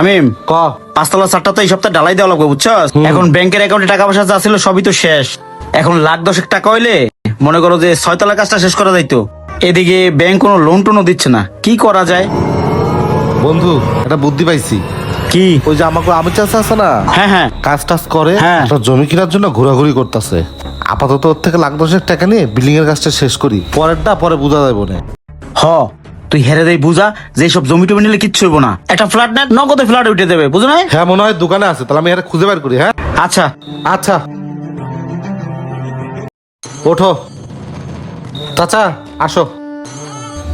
শামিম ক। পাঁচতলা চারটা তো এই সপ্তাহে ডালাই দেওয়া লাগবে বুঝছস? এখন ব্যাংকের অ্যাকাউন্টে টাকা পয়সা যা ছিল সবই তো শেষ। এখন লাখ দশেক টাকা হইলে মনে করো যে ছয়তলা কাজটা শেষ করা যাইতো। এদিকে ব্যাংক কোনো লোন টোনও দিচ্ছে না। কি করা যায়? বন্ধু একটা বুদ্ধি পাইছি। কি? ওই যে আমাকে আমি চাষা আছে না? হ্যাঁ হ্যাঁ। কাজ টাজ করে হ্যাঁ। একটা জমি কেনার জন্য ঘোরাঘুরি করতেছে। আপাতত ওর থেকে লাখ দশেক টাকা নিয়ে বিল্ডিং এর কাজটা শেষ করি। পরেরটা পরে বোঝা যাবে না। হ। তুই হেরে দেই বুঝা যে সব জমি টমি নিলে কিচ্ছু হইব না। একটা ফ্ল্যাট না নগদে ফ্ল্যাট উঠে দেবে বুঝো না হ্যাঁ মনে হয় দোকানে আছে তাহলে আমি এটা খুঁজে বের করি হ্যাঁ? আচ্ছা। আচ্ছা। ওঠো। চাচা আসো।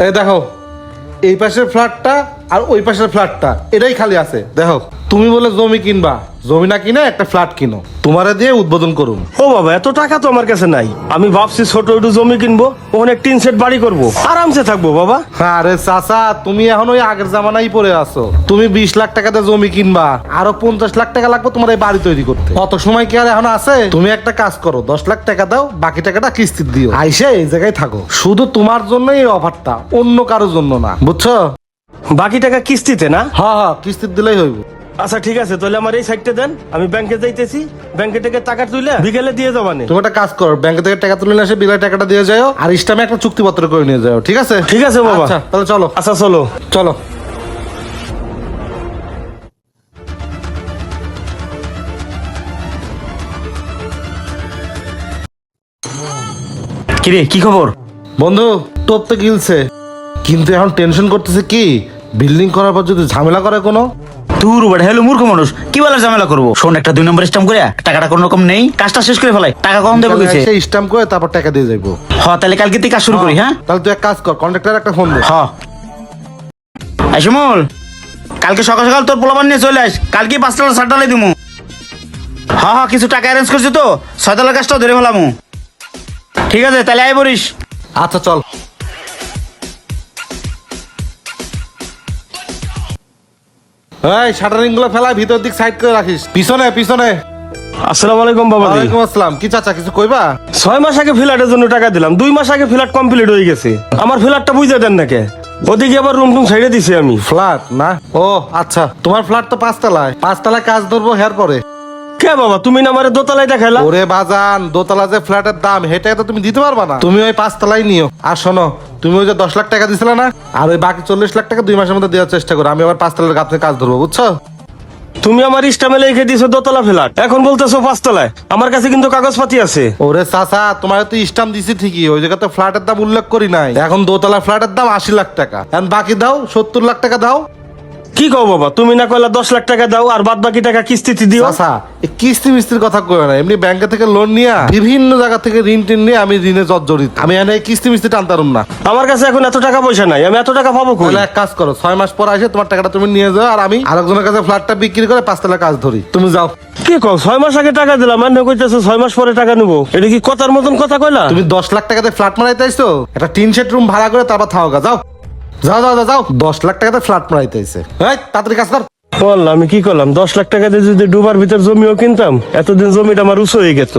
এই দেখো এই পাশের ফ্ল্যাটটা আর ওই পাশের ফ্ল্যাটটা এটাই খালি আছে দেখো। তুমি বলে জমি কিনবা। জমি না কিনে একটা ফ্ল্যাট কিনো। তোমারে দিয়ে উদ্বোধন করুন ও বাবা এত টাকা তো আমার কাছে নাই। আমি ভাবছি ছোট একটু জমি কিনবো ওখানে টিন সেট বাড়ি করব। আরামসে থাকব বাবা। আরে চাচা তুমি এখন ওই আগের জামানাই পড়ে আছো। তুমি বিশ লাখ টাকাতে জমি কিনবা আরও পঞ্চাশ লাখ টাকা লাগবে তোমার এই বাড়ি তৈরি করতে। অত সময় কি আর এখন আছে? তুমি একটা কাজ করো দশ লাখ টাকা দাও বাকি টাকাটা কিস্তি দিও। আইসে এই জায়গায় থাকো। শুধু তোমার জন্যই এই অফারটা অন্য কারোর জন্য না বুঝছ? বাকি টাকা কিস্তিতে না? হ্যাঁ হ্যাঁ কিস্তি দিলেই হইব। আচ্ছা ঠিক আছে তাহলে আমার এই সাইডটা দেন। আমি ব্যাংকে যাইতেছি ব্যাংকে থেকে টাকা তুলে বিকেলে দিয়ে যাবানে তুমি একটা কাজ করো ব্যাংকে থেকে টাকা তুলে এসে বিলের টাকাটা দিয়ে যাও আর ইস্টামে একটা চুক্তিপত্র করে নিয়ে যাও ঠিক আছে? ঠিক আছে বাবা। আচ্ছা তাহলে চলো। আচ্ছা চলো। চলো। কিরে কি খবর? বন্ধু তোপ তো গিলছে। কিন্তু এখন টেনশন করতেছে কি? বিল্ডিং করার পর যদি ঝামেলা করে কোনো? তুর বেটা হ্যালো মূর্খ মানুষ কি বলে ঝামেলা করব? শোন একটা দুই নম্বর স্টাম্প করে টাকাটা কোনো রকম নেই কাজটা শেষ করে ফেলাই টাকা কম দেবো কিছু সেই স্ট্যাম্প করে তারপর টাকা দিয়ে যাইবো। হ তাহলে কালকে থেকে কাজ শুরু করি হ্যাঁ? তাহলে তুই এক কাজ কর কন্ট্রাক্টর একটা ফোন দে। হ। এই কালকে সকাল সকাল তোর পোলাপান নিয়ে চলে আস কালকে পাঁচটা সাতটালে দিমু। হ হ কিছু টাকা অ্যারেঞ্জ করছি তো ছয়তলা কাজটাও ধরে ফেলামু। ঠিক আছে তাহলে আয় বলিস আচ্ছা চল। এই শাটারিংগুলো ফেলা ভিতর দিক সাইড করে রাখিস। পিছনে পিছনে। আসসালামু আলাইকুম বাবা ওয়ালাইকুম আসসালাম। কি চাচা কিছু কইবা? ছয় মাস আগে ফ্ল্যাটের জন্য টাকা দিলাম দুই মাস আগে ফ্ল্যাট কমপ্লিট হয়ে গেছে। আমার ফ্ল্যাটটা বুঝে দেন নাকি? ওদিকে আবার রুম টুম ছেড়ে দিছি আমি। ফ্ল্যাট না? ও আচ্ছা। তোমার ফ্ল্যাট তো পাঁচতলায়। পাঁচতলায় কাজ ধরবো হের পরে। কে বাবা তুমি না আমার দোতলায় দেখাইলা? ওরে বাজান দোতলা যে ফ্ল্যাটের দাম হেটা তো তুমি দিতে পারবা না। তুমি ওই পাঁচতলাই নিও। আর শোনো তুমি ওই যে দশ লাখ টাকা দিছিলে না? আর ওই বাকি চল্লিশ লাখ টাকা দুই মাসের মধ্যে দেওয়ার চেষ্টা করো। আমি আবার পাঁচতলার গাছে কাজ ধরবো বুঝছ? তুমি আমার ইস্টামে লিখে দিছো দোতলা ফ্ল্যাট। এখন বলতেছো পাঁচতলায়। আমার কাছে কিন্তু কাগজপাতি আছে। ওরে চাচা তোমার তো ইস্টাম দিছি ঠিকই। ওই জায়গায় তো ফ্ল্যাটের দাম উল্লেখ করি নাই। এখন দোতলা ফ্ল্যাটের দাম আশি লাখ টাকা। এখন বাকি দাও সত্তর লাখ টাকা দাও। কি কও বাবা? তুমি না কইলা দশ লাখ টাকা দাও আর বাদ বাকি টাকা কিস্তিতে দিও? চাচা এই কিস্তি মিস্তির কথা কই না। এমনি ব্যাংকে থেকে লোন নিয়ে বিভিন্ন জায়গা থেকে ঋণ টিন নিয়ে আমি ঋণে জর্জরিত। আমি এনে কিস্তি মিস্তি টানতারুম না। আমার কাছে এখন এত টাকা পয়সা নাই আমি এত টাকা পাবো কই? তাহলে এক কাজ করো ছয় মাস পর আসে তোমার টাকাটা তুমি নিয়ে যাও আর আমি আরেকজনের কাছে ফ্ল্যাটটা বিক্রি করে পাঁচতলা কাজ ধরি। তুমি যাও। কি কও ছয় মাস আগে টাকা দিলাম এনে কইতেছো ছয় মাস পরে টাকা নিবো। এটা কি কথার মতন কথা কইলা? তুমি দশ লাখ টাকাতে ফ্ল্যাট মারাইতে আইছো একটা টিন শেড রুম ভাড়া করে তারপর থাওগা যাও। যাও যাও যাও, দশ লাখ টাকাতে ফ্ল্যাট মারাইতে তাড়াতাড়ি কাজ কর। বললাম আমি কি করলাম? দশ লাখ টাকা দিয়ে যদি ডুবার ভিতর জমিও কিনতাম এতদিন জমিটা আমার উঁচু হয়ে গেত।